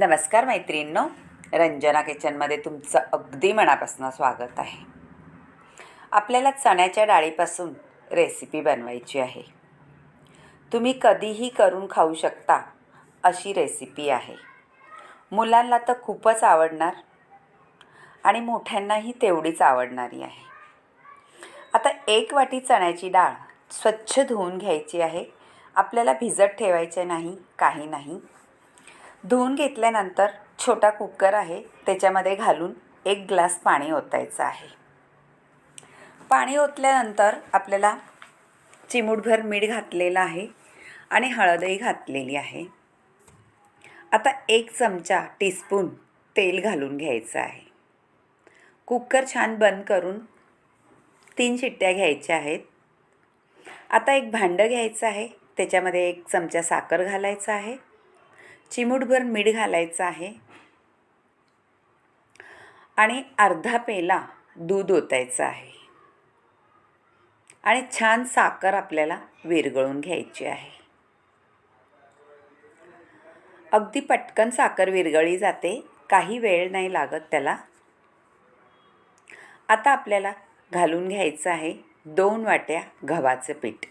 नमस्कार मैत्रिणींनो. रंजना किचनमध्ये तुमचं अगदी मनापासून स्वागत आहे. आपल्याला चण्याच्या डाळीपासून रेसिपी बनवायची आहे. तुम्ही कधीही करून खाऊ शकता अशी रेसिपी आहे. मुलांना तर खूपच आवडणार आणि मोठ्यांनाही तेवढीच आवडणारी आहे. आता एक वाटी चण्याची डाळ स्वच्छ धुवून घ्यायची आहे. आपल्याला भिजत ठेवायचे नाही काही नाही. धुवून घेतल्यानंतर छोटा कुकर आहे त्याच्यामध्ये घालून एक ग्लास पाणी ओतायचं आहे. पाणी ओतल्यानंतर आपल्याला चिमूटभर मीठ घातलेलं आहे आणि हळदही घातलेली आहे. आता एक चमचा टीस्पून तेल घालून घ्यायचं आहे. कुकर छान बंद करून तीन शिट्ट्या घ्यायच्या आहेत. आता एक भांडं घ्यायचं आहे त्याच्यामध्ये एक चमचा साखर घालायचं आहे. चिमूटभर मीठ घालायचं आहे. आणि अर्धा पेला दूध ओतायचं आहे. आणि छान साखर आपल्याला विरघळून घ्यायची आहे. अगदी पटकन साखर विरगळी जाते. काही वेळ नाही लागत त्याला. आता आपल्याला घालून घ्यायचं आहे दोन वाट्या गव्हाचं पीठ.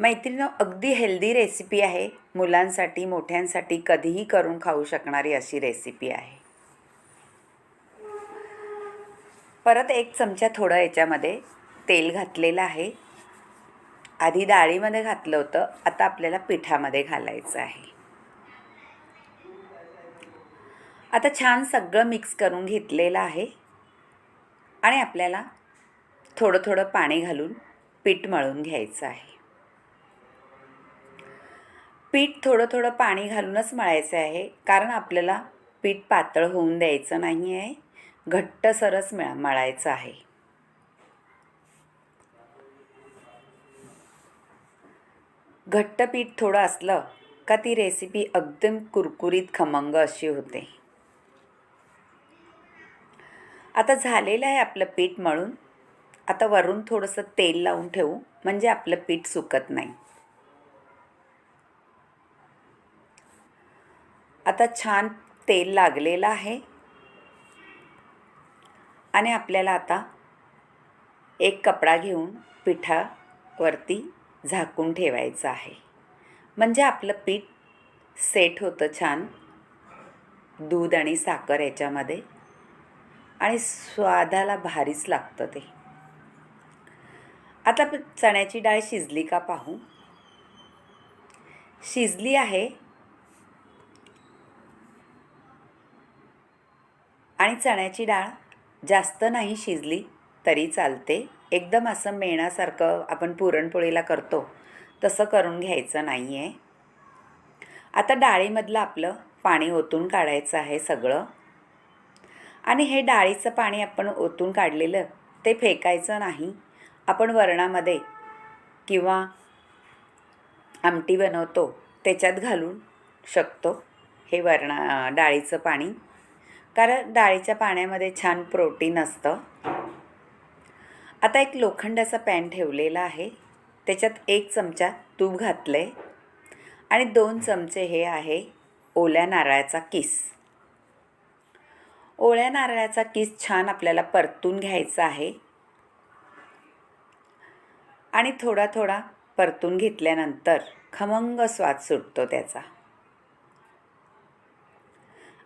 मैत्रिणं अगदी हेल्दी रेसिपी आहे. मुलांसाठी मोठ्यांसाठी कधीही करून खाऊ शकणारी अशी रेसिपी आहे. परत एक चमचा थोडं याच्यामध्ये तेल घातलेलं आहे. आधी डाळीमध्ये घातलं होतं. आता आपल्याला पिठामध्ये घालायचं आहे. आता छान सगळं मिक्स करून घेतलेलं आहे. आणि आपल्याला थोडं थोडं पाणी घालून पीठ मळून घ्यायचं आहे. पीठ थोडं थोडं पाणी घालूनच मळायचं आहे. कारण आपल्याला पीठ पातळ होऊन द्यायचं नाही आहे घट्टसरच मिळा मळायचं आहे. घट्ट पीठ थोडं असलं का ती रेसिपी एकदम कुरकुरीत खमंग अशी होते. आता झालेलं आहे आपलं पीठ मळून. आता वरून थोडंसं तेल लावून ठेवू. म्हणजे आपलं पीठ सुकत नाही. आता छान तेल लागलेलं आहे. आणि आपल्याला आता एक कपडा घेऊन पिठावरती झाकून ठेवायचं आहे. म्हणजे आपलं पीठ सेट होतं छान. दूध आणि साखर याच्यामध्ये. आणि स्वादाला भारीच लागतं ते. आता चण्याची डाळ शिजली का पाहू? शिजली आहे. आणि चण्याची डाळ जास्त नाही शिजली तरी चालते. एकदम असं मेणासारखं आपण पुरणपोळीला करतो तसं करून घ्यायचं नाही आहे आता डाळीमधलं आपलं पाणी ओतून काढायचं आहे सगळं. आणि हे डाळीचं पाणी आपण ओतून काढलेलं ते फेकायचं नाही. आपण वरणामध्ये किंवा आमटी बनवतो त्याच्यात घालून शकतो हे वरणा डाळीचं पाणी. कारण डाळीच्या पाण्यामध्ये छान प्रोटीन असतं. आता एक लोखंडाचा पॅन ठेवलेला आहे. त्याच्यात एक चमचा तूप घातलं आहे आणि दोन चमचे हे आहे ओल्या नारळाचा किस. ओळ्या नारळाचा किस छान आपल्याला परतून घ्यायचा आहे. आणि थोडा थोडा परतून घेतल्यानंतर खमंग स्वाद सुटतो त्याचा.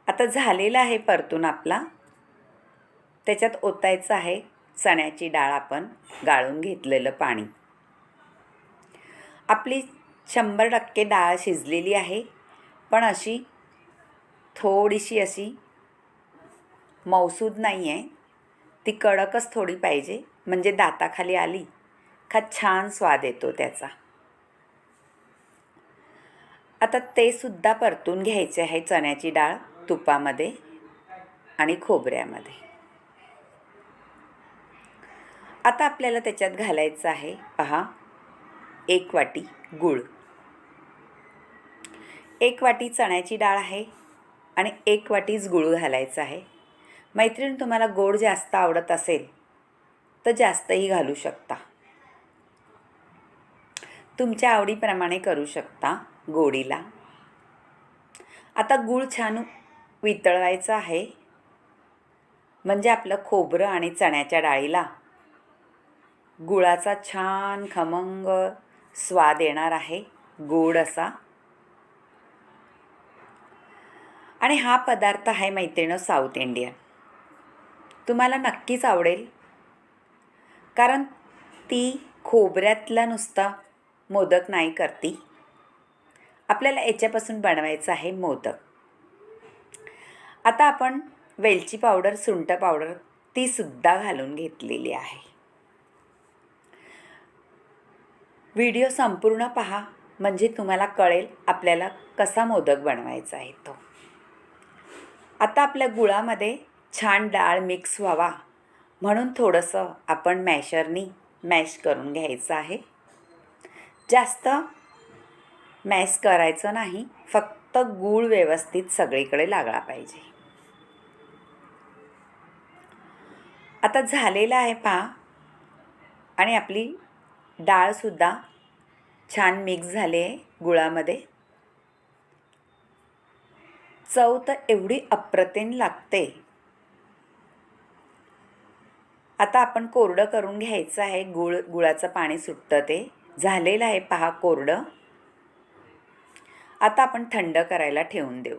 आता झालेला आहे परतून आपला. त्याच्यात ओतायचं आहे चण्याची डाळ आपण गाळून घेतलेलं पाणी. आपली शंभर टक्के डाळ शिजलेली आहे पण अशी थोडीशी अशी मौसूद नाही आहे ती कडकच थोडी पाहिजे म्हणजे दाताखाली आली का छान स्वाद येतो त्याचा. आता ते सुद्धा परतून घ्यायचे आहे चण्याची डाळ. तुपामध्ये आणि खोबऱ्यामध्ये. आता आपल्याला त्याच्यात घालायचं आहे पहा एक वाटी गूळ. एक वाटी चण्याची डाळ आहे आणि एक वाटीच गूळ घालायचं आहे. मैत्रीण तुम्हाला गोड जास्त आवडत असेल तर जास्तही घालू शकता. तुमच्या आवडीप्रमाणे करू शकता गोडीला. आता गूळ छान वितळवायचं आहे. म्हणजे आपलं खोबरं आणि चण्याच्या डाळीला. गुळाचा छान खमंग स्वाद येणार आहे. गोड असा. आणि हा पदार्थ आहे मैत्रिणं साऊथ इंडियन. तुम्हाला नक्कीच आवडेल. कारण ती खोबऱ्यातला नुसता मोदक नाही करती. आपल्याला याच्यापासून बनवायचं आहे मोदक. आता आपण वेलची पावडर सुंट पावडर ती सुद्धा घालून घेतलेली आहे. व्हिडिओ संपूर्ण पहा म्हणजे तुम्हाला कळेल आपल्याला कसा मोदक बनवायचा आहे तो. आता आपल्या गुळामध्ये छान डाळ मिक्स व्हावा म्हणून थोडंसं आपण मॅशरनी मॅश करून घ्यायचं आहे. जास्त मॅश करायचं नाही फक्त गूळ व्यवस्थित सगळीकडे लागला पाहिजे. आता झालेलं आहे पहा आणि आपली डाळसुद्धा छान मिक्स झाली आहे गुळामध्ये. चव तर एवढी अप्रतिम लागते. आता आपण कोरडं करून घ्यायचं आहे. गुळ गुळाचं पाणी सुटतं ते. झालेलं आहे पहा कोरडं. आता आपण थंड करायला ठेवून देऊ.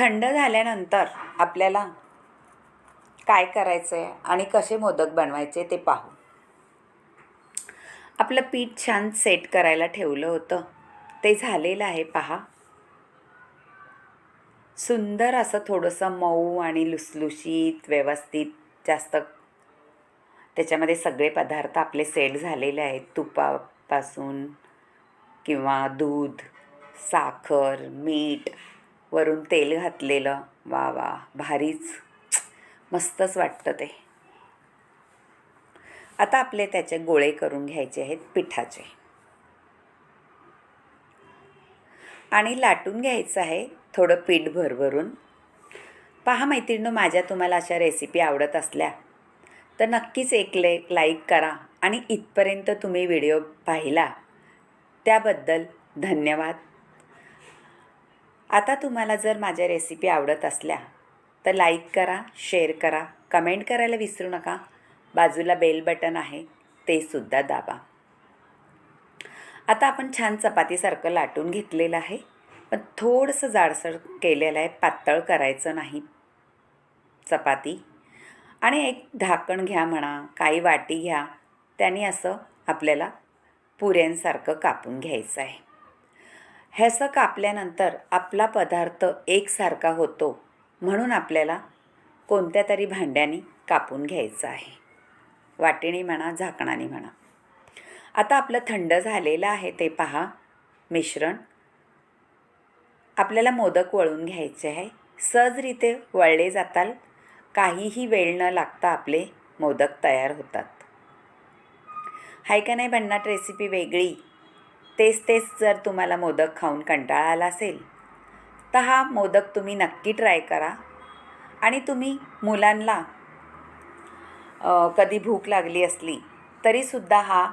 थंड झाल्यानंतर आपल्याला काय करायचं आहे आणि कसे मोदक बनवायचे ते पाहू. आपलं पीठ छान सेट करायला ठेवलं होतं. ते झालेलं आहे पहा. सुंदर असं थोडंसं मऊ आणि लुसलुशीत व्यवस्थित जास्त त्याच्यामध्ये सगळे पदार्थ आपले सेट झालेले आहेत. तुपापासून किंवा दूध साखर मीठ वरून तेल घातलेलं. वा वा भारीच. मस्तच वाटतं ते. आता आपले त्याचे गोळे करून घ्यायचे आहेत पिठाचे. आणि लाटून घ्यायचं आहे थोडं पीठ भरभरून. पहा मैत्रिणीनं माझ्या तुम्हाला अशा रेसिपी आवडत असल्या तर नक्कीच एक ले लाईक करा आणि इथपर्यंत तुम्ही व्हिडिओ पाहिला. त्याबद्दल धन्यवाद. आता तुम्हाला जर माझ्या रेसिपी आवडत असल्या तर लाईक करा शेअर करा कमेंट करायला विसरू नका. बाजूला बेल बटन आहे ते सुद्धा दाबा. आता आपण छान चपातीसारखं लाटून घेतलेलं आहे पण थोडंसं जाडसर केलेलं आहे पातळ करायचं नाही. चपाती. आणि एक ढाकण घ्या म्हणा काही वाटी घ्या त्याने असं आपल्याला पुऱ्यांसारखं कापून घ्यायचं आहे. ह्यासं कापल्यानंतर आपला पदार्थ एकसारखा होतो म्हणून आपल्याला कोणत्या तरी भांड्याने कापून घ्यायचं आहे. वाटीने म्हणा झाकणाने म्हणा. आता आपलं थंड झालेलं आहे ते पहा. मिश्रण आपल्याला मोदक वळून घ्यायचे आहे. सहजरीते वळले जाताल. काहीही वेळ न लागता आपले मोदक तयार होतात. हाय का नाही भन्नाट रेसिपी वेगळी? तेच तेच जर तुम्हाला मोदक खाऊन कंटाळा आला असेल तर हा मोदक तुम्ही नक्की ट्राय करा. आणि तुम्ही मुलांना कधी भूक लागली असली तरीसुद्धा हा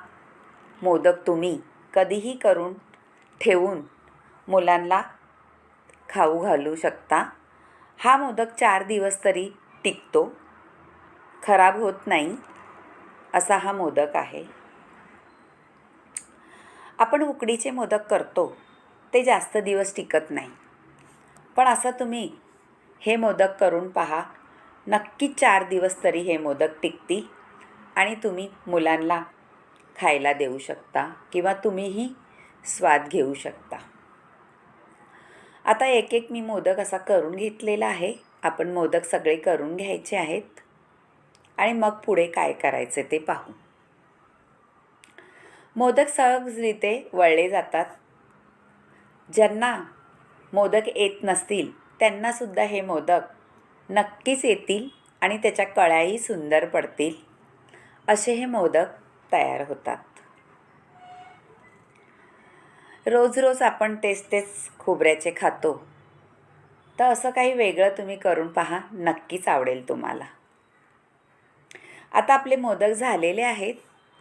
मोदक तुम्ही कधीही करून ठेवून मुलांना खाऊ घालू शकता. हा मोदक चार दिवस तरी टिकतो. खराब होत नाही असा हा मोदक आहे. आपण उकडीचे मोदक करतो ते जास्त दिवस टिकत नाही. पण असं तुम्ही हे मोदक करून पहा नक्की चार दिवस तरी हे मोदक टिकतील आणि तुम्ही मुलांना खायला देऊ शकता किंवा तुम्हीही स्वाद घेऊ शकता. आता एक एक मी मोदक असा करून घेतलेला आहे. आपण मोदक सगळे करून घ्यायचे आहेत. आणि मग पुढे काय करायचे ते पाहू. मोदक सहजरीते वळले जातात. ज्यांना मोदक येत नसतील त्यांनासुद्धा हे मोदक नक्कीच येतील आणि त्याच्या कळ्याही सुंदर पडतील. असे हे मोदक तयार होतात. रोज रोज आपण तेच तेच खोबऱ्याचे खातो. तर असं काही वेगळं तुम्ही करून पहा नक्कीच आवडेल तुम्हाला. आता आपले मोदक झालेले आहेत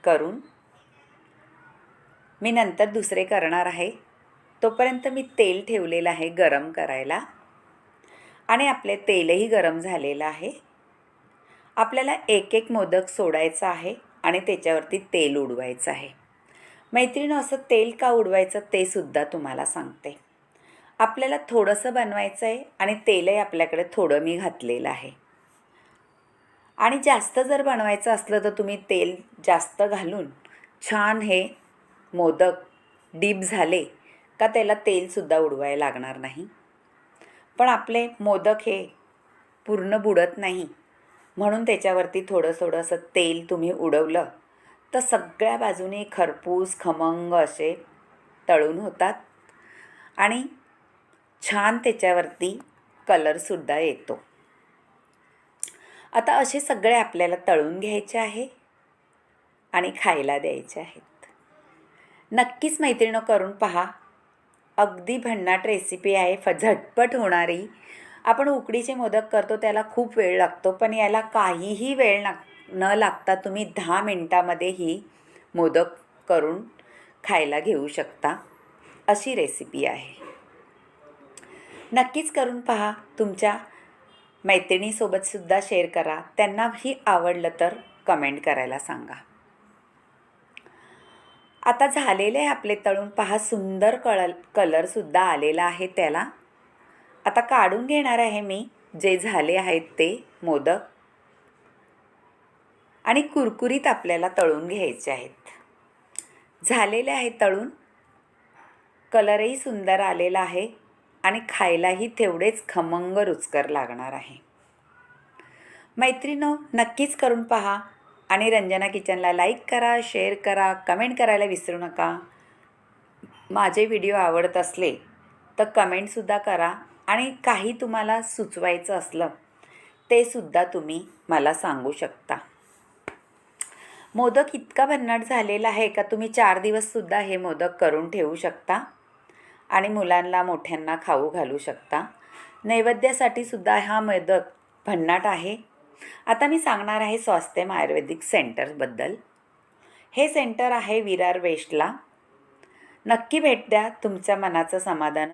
करून मी नंतर दुसरे करणार आहे. तोपर्यंत मी तेल ठेवलेलं आहे गरम करायला. आणि आपले तेलही गरम झालेलं आहे. आपल्याला एक एक मोदक सोडायचा आहे आणि त्याच्यावरती तेल उडवायचं आहे. मैत्रिणं असं तेल का उडवायचं ते सुद्धा तुम्हाला सांगते. आपल्याला थोडंसं बनवायचं आहे आणि तेलही आपल्याकडे थोडं मी घातलेलं आहे. आणि जास्त जर बनवायचं असलं तर तुम्ही तेल जास्त घालून छान हे मोदक डीप झाले का त्याला तेलसुद्धा उडवायला लागणार नाही. पण आपले मोदक हे पूर्ण बुडत नाही. म्हणून त्याच्यावरती थोडं थोडंसं तेल तुम्ही उडवलं तर सगळ्या बाजूने खरपूस खमंग असे तळून होतात आणि छान त्याच्यावरती कलरसुद्धा येतो. आता असे सगळे आपल्याला तळून घ्यायचे आहे आणि खायला द्यायचे आहेत. नक्कीच मैत्रिणं करून पहा. अगदी भन्नाट रेसिपी आहे. फ झटपट होणारी. आपण उकडीचे मोदक करतो त्याला खूप वेळ लागतो पण याला काहीही वेळ लाग न लागता तुम्ही दहा मिनटामध्ये ही मोदक करून खायला घेऊ शकता. अशी रेसिपी आहे. नक्कीच करून पहा. तुमच्या मैत्रिणीसोबतसुद्धा शेअर करा. त्यांनाही आवडलं तर कमेंट करायला सांगा. आता झालेले आहे आपले तळून. पहा सुंदर कळल कलरसुद्धा आलेला आहे त्याला. आता काढून घेणार आहे मी. जे झाले आहेत ते मोदक. आणि कुरकुरीत आपल्याला तळून घ्यायचे आहेत. झालेले आहे तळून. कलरही सुंदर आलेला आहे. आणि खायलाही तेवढेच खमंग रुचकर लागणार आहे. मैत्रिणो नक्कीच करून पहा. आणि रंजना किचनला लाईक करा शेअर करा कमेंट करायला विसरू नका. माझे व्हिडिओ आवडत असले तर कमेंटसुद्धा करा आणि काही तुम्हाला सुचवायचं असलं ते सुद्धा तुम्ही मला सांगू शकता. मोदक इतका भन्नाट झालेला आहे का तुम्ही चार दिवससुद्धा हे मोदक करून ठेवू शकता? आणि मुलांना मोठ्यांना खाऊ घालू शकता? नैवेद्यासाठी सुद्धा हा मोदक भन्नाट आहे? आता मी सांगणार आहे स्वास्थ्यम आयुर्वेदिक सेंटरबद्दल. हे सेंटर आहे विरार वेस्टला. नक्की भेट द्या तुमच्या मनाचं समाधान.